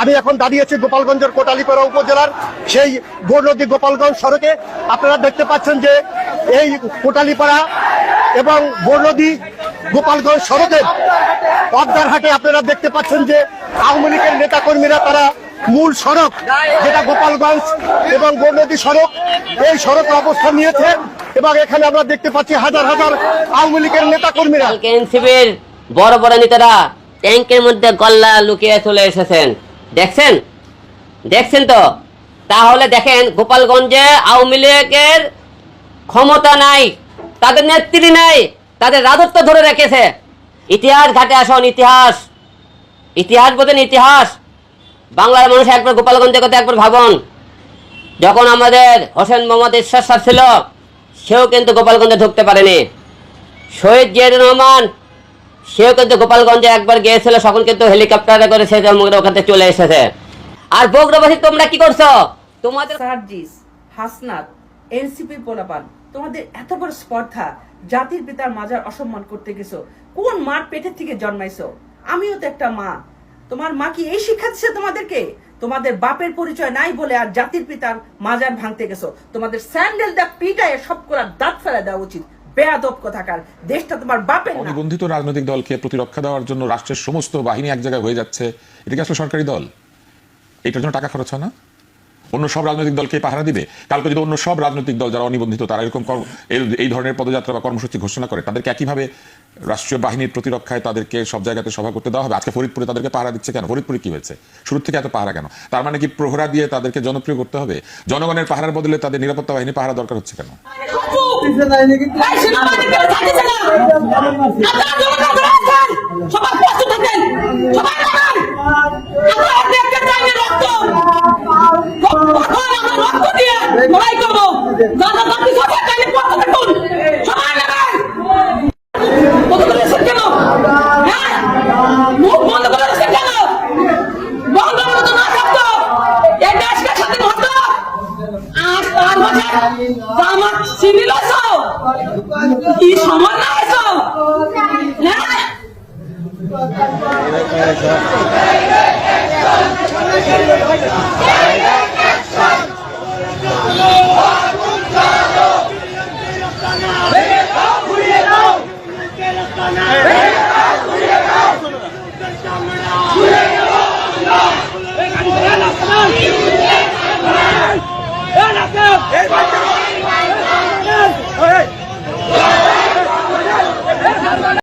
আমি এখন দাঁড়িয়েছি গোপালগঞ্জের কোটালীপাড়া উপজেলার সেই বোরনদী গোপালগঞ্জ সড়কে। আপনারা দেখতে পাচ্ছেন যে এই কোটালীপাড়া এবং বোরনদী গোপালগঞ্জ সড়কে পদ্মারহাটে আপনারা দেখতে পাচ্ছেন যে আওয়ামী লীগের নেতা কর্মীরা তারা মূল সড়ক যেটা গোপালগঞ্জ এবং বোরনদী সড়ক, এই সড়কে অবস্থান নিয়েছে এবং এখানে আমরা দেখতে পাচ্ছি হাজার হাজার আওয়ামী লীগের নেতা কর্মীরা বড় বড় নেতারা ট্যাঙ্কের মধ্যে গল্লা লুকিয়ে চলে এসেছেন। দেখছেন? দেখছেন তো? তাহলে দেখেন, গোপালগঞ্জে আওয়ামী লীগের ক্ষমতা নাই, তাদের নেত্রী নাই, তাদের রাজত্ব ধরে রেখেছে। ইতিহাস ঘাটে আসুন, ইতিহাস। ইতিহাস বোঝেন ইতিহাস। বাংলার মানুষ একবার গোপালগঞ্জের কথা একবার ভাবুন। যখন আমাদের হোসেন মোহাম্মদ ঈশ্বর স্যার ছিল, সেও কিন্তু গোপালগঞ্জে ঢুকতে পারেনি। শহীদ জিয়াউর রহমান সেও কিন্তু গোপালগঞ্জে একবার গিয়েছিল তখন কিন্তু হেলিকপ্টারে করে সে জন্মগ্রহ ওখান চলে এসেছে। আর বগুড়াবাসী তোমরা কি করছ? তোমাদের সার্জিস, হাসনাত, এনসিপি পোলাপান, তোমাদের এত বড় স্পর্ধা, জাতির পিতার মাজার অসম্মান করতে গেছো, কোন মার পেটের থেকে জন্মাইছো? আমিও তো একটা মা। তোমার মা কি এই শিক্ষা তোমাদেরকে? তোমাদের বাপের পরিচয় নাই বলে আর জাতির পিতার মাজার ভাঙতে গেছো। তোমাদের স্যান্ডেল দা পিটায় সব করার দাঁত ফেলা দেওয়া উচিত। বেয়াদব কথাকার। দেশটা তোমার বাপের না। অনিবন্ধিত রাজনৈতিক দলকে প্রতিরক্ষা দেওয়ার জন্য রাষ্ট্রের সমস্ত বাহিনী এক জায়গায় হয়ে যাচ্ছে। এটা কি আসলে সরকারি দল? এটার জন্য টাকা খরচ হয় না? অন্য সব রাজনৈতিক দলকে পাহারা দিবে? কালকে যদি অন্য সব রাজনৈতিক দল যারা অনিবন্ধিত, তারা এরকম এই- ধরনের পদযাত্রা বা কর্মসূচি ঘোষণা করে, তাদেরকে একইভাবে রাষ্ট্রীয় বাহিনীর প্রতিরক্ষায় তাদেরকে সব জায়গাতে সভা করতে দেওয়া হবে? আজকে ফরিদপুরে তাদেরকে পাহারা দিচ্ছে কেন? ফরিদপুরে কি হয়েছে? শুরু থেকে এত পাহারা কেন? তার মানে কি প্রহরা দিয়ে তাদেরকে জনপ্রিয় করতে হবে? জনগণের পাহারার বদলে তাদের নিরাপত্তা বাহিনী পাহারা দরকার হচ্ছে কেন। সবাই প্রস্তুত থাকেন। সবাই নামেন। আমরা আপনাকে চাইনি রক্ত। কখন আমরা রক্ত দিয়ে লড়াই করব। জনগণ কি সবাই চাইলে প্রস্তুত থাকুন। সবাই নামেন। বন্ধ করে দিচ্ছেন কেন? হ্যাঁ? মুখ বন্ধ করে দিচ্ছেন কেন? বন্ধ করে তো না থাকতো। স্বাধীন হতো। আর তার মাঝে আমার চিনিল কি সময় না আছো হ্যাঁ?